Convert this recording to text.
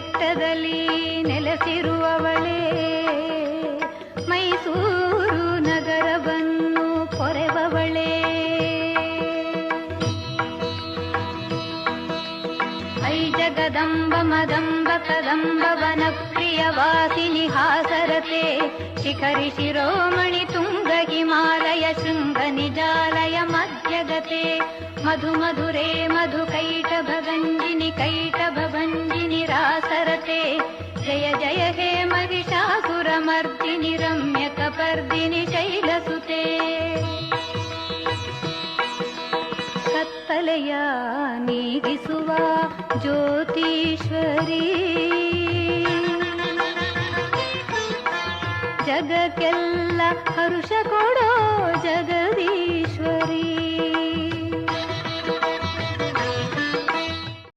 ಹೃದಯದಲ್ಲಿ ನೆಲೆಸಿರುವವಳೇ, ಮೈಸೂರು ನಗರವನ್ನು ಪೊರೆವವಳೇ ಐ ಜಗದಂಬ ಮದಂಬ ಕದಂಬ ವನ ಪ್ರಿಯ ವಾಸಿನಿ ಹಾಸರತೆ, ಶಿಖರಿ ಶಿರೋಮಣಿ ತುಂಗ ಹಿಮಾಲಯ ಶೃಂಗ ನಿಜಾಲಯ ಮಧ್ಯಗತೆ ಮಧು ಮಧುರೇ ಮಧು ಕೈಟ ಭಗಂಜಿನಿ ಕೈಟ ಜಯ ಜಯ ಹೇ ಮಹಿಷಾಸುರ ಮರ್ದಿನಿ ರಮ್ಯ ಕಪರ್ದಿನಿ ಶೈಲಸುತೆ ಕತ್ತಲೆಯ ನೀಗಿಸುವ ಜ್ಯೋತೀಶ್ವರಿ ಜಗಕ್ಕೆಲ್ಲ ಹರುಷ ಕೊಡೋ ಜಗದೀಶ್ವರಿ